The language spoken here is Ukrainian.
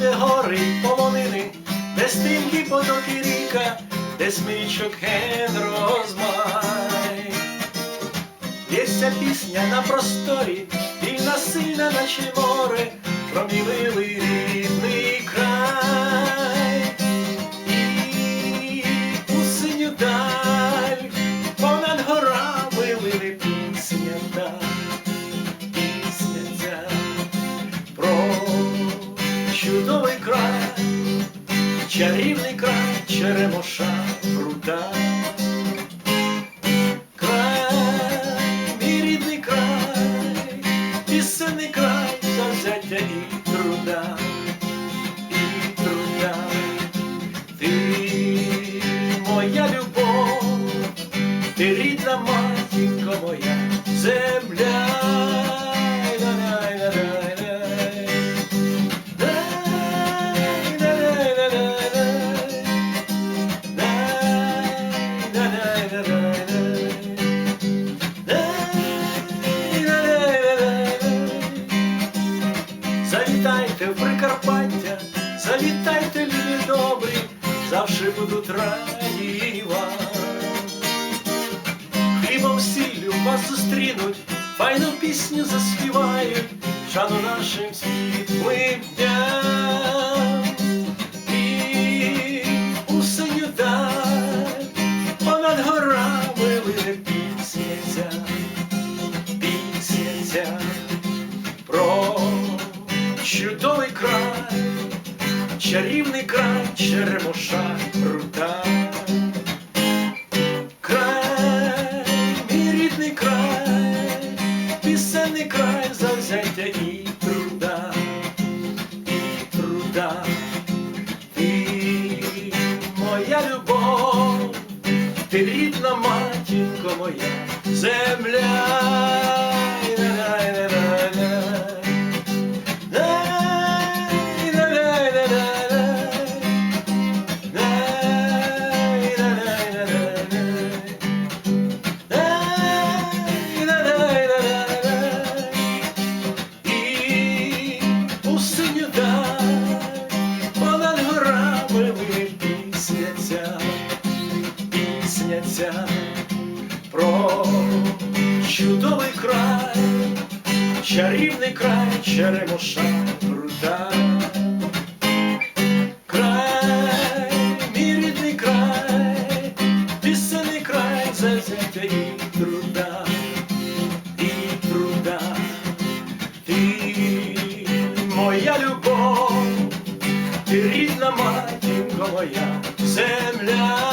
де гори полонини, де стрімкі потоки ріка, де смичок ген розмай. Лється пісня на просторі, вільна сильна, наче море, промілили чарівний край, черемоша прута. Край, рідний край, пісенний край, і труда, і труда. Ти моя любов, ти рідна матінко моя, земля. Завітайте в Прикарпаття, завітайте, люди добрі, завжди будуть раді вам. Хлібом сіллю вас зустрінуть, файну пісню заспівають, шану нашим світлим дням. І у даль понад горами лине пісня пісня чудовий край, чарівний край, черемоша рута. Край, мій рідний край, пісенний край, завзяття і труда, і труда. Ти моя любов, ти рідна матінко моя, земля. Ця, пісня ця про чудовий край, чарівний край, черемоша рута. Край, мій рідний край, пісенний край, завзяття і труда, і труда. Ти моя любов, ти рідна матінко моя, земля.